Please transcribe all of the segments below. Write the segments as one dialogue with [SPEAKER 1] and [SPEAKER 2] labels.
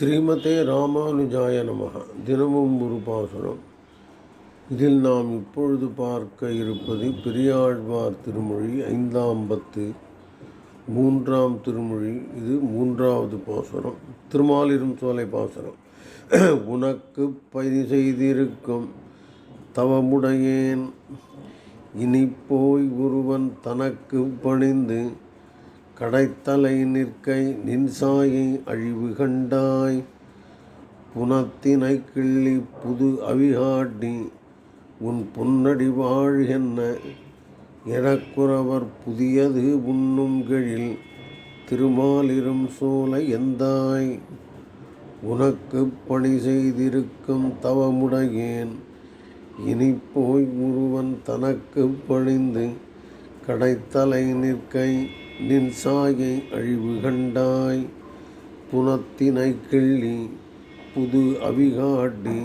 [SPEAKER 1] ஸ்ரீமதே ராமானுஜாய நமக. தினமும் ஒரு பாசுரம். இதில் நாம் இப்பொழுது பார்க்க இருப்பது பெரியாழ்வார் திருமொழி ஐந்தாம் பத்து மூன்றாம் திருமொழி. இது மூன்றாவது பாசுரம். திருமாலிரும் சோலை பாசுரம். உனக்கு பயிர் செய்திருக்கும் தவமுடையேன். இனி போய் ஒருவன் தனக்கு பணிந்து கடைத்தலை நிற்கை நின்சாயை அழிவு கண்டாய். புனத்தினை கிள்ளி புது அவிகாட்டி உன் புன்னடி வாழ்கென்ன எனக்குறவர் புதியது உண்ணும் கெழில் திருமாலிரும் சோலை எந்தாய்? உனக்கு பணி செய்திருக்கும் தவமுடையேன் இனி போய் ஒருவன் தனக்கு பணிந்து கடைத்தலை நிற்கை நின் சாயை அழிவு கண்டாய். புனத்தினை கிள்ளி புது அவிகாட்டி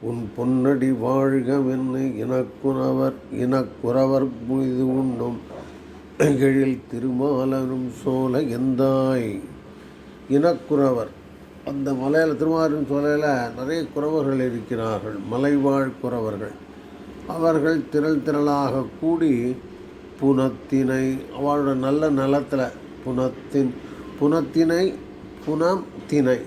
[SPEAKER 1] உன் பொன்னடி வாழ்கவென்னு இனக்குறவர் இனக்குறவர் புனிது உண்ணும் எழில் திருமாலரும் சோலை எந்தாய். இனக்குறவர் அந்த மலையில் திருமாலின் சோலையில் நிறைய குறவர்கள் இருக்கிறார்கள் மலைவாழ் குறவர்கள். அவர்கள் திரள் திரளாக கூடி புனத்தினை அவளோட நல்ல நிலத்தில் புனத்தின் புனத்தினை புனம் திணை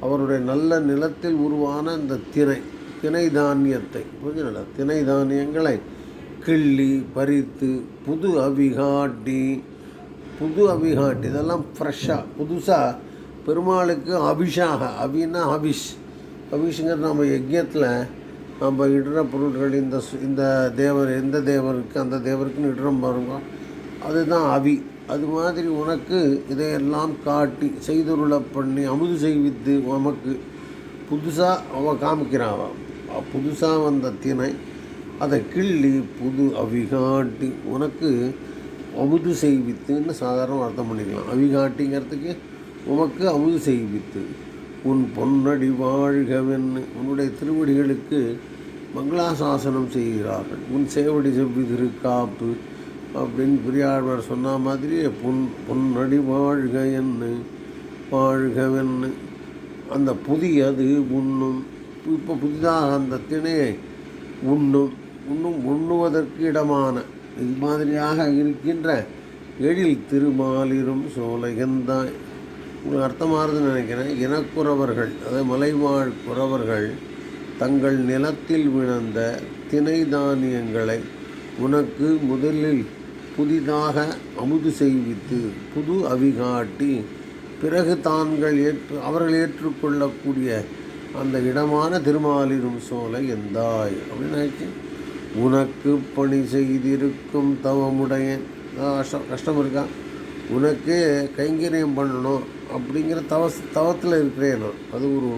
[SPEAKER 1] அவருடைய நல்ல நிலத்தில் உருவான இந்த திணை திணை தானியத்தை. புரிஞ்சுங்களா திணை தானியங்களை கிள்ளி பறித்து புது அவிகாட்டி புது அவிகாட்டி. இதெல்லாம் ஃப்ரெஷ்ஷாக புதுசாக பெருமாளுக்கு அபிஷாக அபின்னா அபிஷ். அபிஷுங்கிறது நம்ம யஜ்யத்தில் நம்ம இடுற பொருட்கள் இந்த இந்த தேவர் எந்த தேவருக்கு அந்த தேவருக்குன்னு இடுறோம் பாருங்க. அதுதான் அவி. அது மாதிரி உனக்கு இதையெல்லாம் காட்டி செய்தொருளை பண்ணி அமுது செய்வித்து உமக்கு புதுசாக அவள் காமிக்கிறாவா? புதுசாக வந்த தினை அதை கிள்ளி புது அவிகாட்டி உனக்கு அமுது செய்வித்துன்னு சாதாரண அர்த்தம் பண்ணிக்கலாம். அவிகாட்டிங்கிறதுக்கு உமக்கு அமுது செய்வித்து. உன் பொன்னடி வாழ்கவென்னு உன்னுடைய திருவடிகளுக்கு மங்களாசாசனம் செய்கிறார்கள். உன் சேவடி செவ்வி திருக்காப்பு அப்படின்னு பெரியாழ்வார் சொன்ன மாதிரியே பொன் பொன்னடி வாழ்க என்று வாழ்கவென்னு அந்த புதியது உண்ணும். இப்போ புதிதாக அந்த திணையை உண்ணும். உண்ணும் உண்ணுவதற்கு இடமான இது மாதிரியாக இருக்கின்ற எழில் திருமாலிரும் சோலைகந்தாய். உங்களுக்கு அர்த்தமாகுதுன்னு நினைக்கிறேன். இனக்குறவர்கள் அதாவது மலைவாழ் குறவர்கள் தங்கள் நிலத்தில் விழுந்த திணை தானியங்களை உனக்கு முதலில் புதிதாக அமுது செய்வித்து புது அவிகாட்டி பிறகு தாங்கள் ஏற்று அவர்கள் ஏற்றுக்கொள்ளக்கூடிய அந்த இடமான திருமாலிரும் சோலை எந்தாய்? அப்படின்னு உனக்கு பணி செய்திருக்கும் தவமுடைய கஷ்டம் இருக்கா? உனக்கே கைங்கரியம் பண்ணணும். அப்படிங்கிற தவ தவத்தில் இருக்கிறேன் நான். அது ஒரு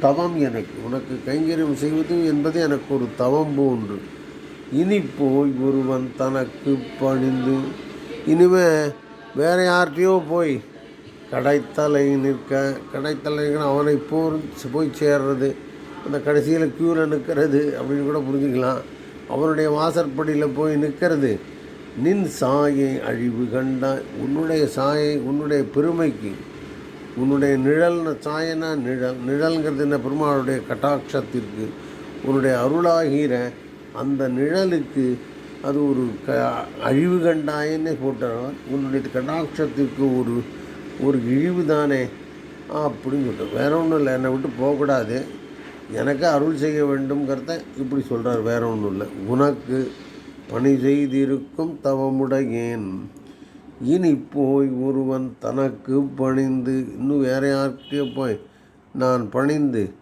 [SPEAKER 1] தவம் எனக்கு. உனக்கு கைங்கரியம் செய்வது என்பது எனக்கு ஒரு தவம் போன்று. இனி போய் ஒருவன் தனக்கு பணிந்து இனிமே வேறு யார்கிட்டையோ போய் கடைத்தலை நிற்க கடைத்தலைங்கிற அவனை போர் போய் சேர்றது அந்த கடைசியில் க்யூவில் நிற்கிறது அப்படின்னு கூட புரிஞ்சுக்கலாம். அவனுடைய வாசற்படியில் போய் நிற்கிறது. நின் சாயை அழிவு கண்டாய். உன்னுடைய சாயை உன்னுடைய பெருமைக்கு உன்னுடைய நிழல் சாயனா நிழல் நிழல்ங்கிறது என்ன? பெருமாளுடைய கட்டாட்சத்திற்கு உன்னுடைய அருளாகிற அந்த நிழலுக்கு அது ஒரு க அழிவு கண்டாயன்னே போட்டார் உன்னுடைய கட்டாட்சத்திற்கு ஒரு ஒரு இழிவு தானே? அப்படின்னு சொல்லிட்டு வேற ஒன்றும் இல்லை. என்னை விட்டு போகக்கூடாது. எனக்கு அருள் செய்ய வேண்டும்ங்கிறத இப்படி சொல்கிறார் வேற ஒன்றும் இல்லை. உனக்கு பணி செய்திருக்கும் தவமுடையேன். இனி போய் ஒருவன் தனக்கு பணிந்து இன்னும் வேற யார்கிட்டயோ போய் நான் பணிந்து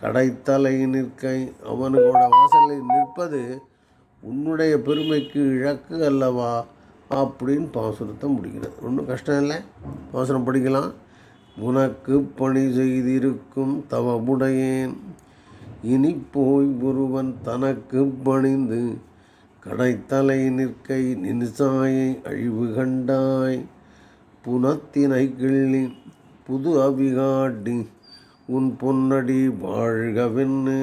[SPEAKER 1] கடைத்தலை நிற்கேன் அவனுக்கோட வாசலில் நிற்பது உன்னுடைய பெருமைக்கு இழக்கு அல்லவா? அப்படின்னு பாசுரத்தை முடிக்கிறது ஒன்றும் கஷ்டம் இல்லை. பாசுரம் படிக்கலாம். உனக்கு பணி செய்திருக்கும் தவமுடையேன். இனி போய் ஒருவன் தனக்கு பணிந்து கடைத்தலை நிற்கை நின்சாயை அழிவு கண்டாய். புனத்தினை கிள்ளி புது அவிகாட்டி உன் பொன்னடி வாழ்கவென்னு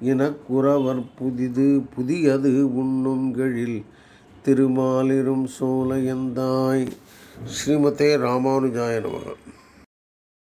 [SPEAKER 1] இனக்குறவர் புதிது புதியது உண்ணும் கழில் திருமாலிரும் சோலையந்தாய் ஸ்ரீமதே ராமானுஜாய நமகன்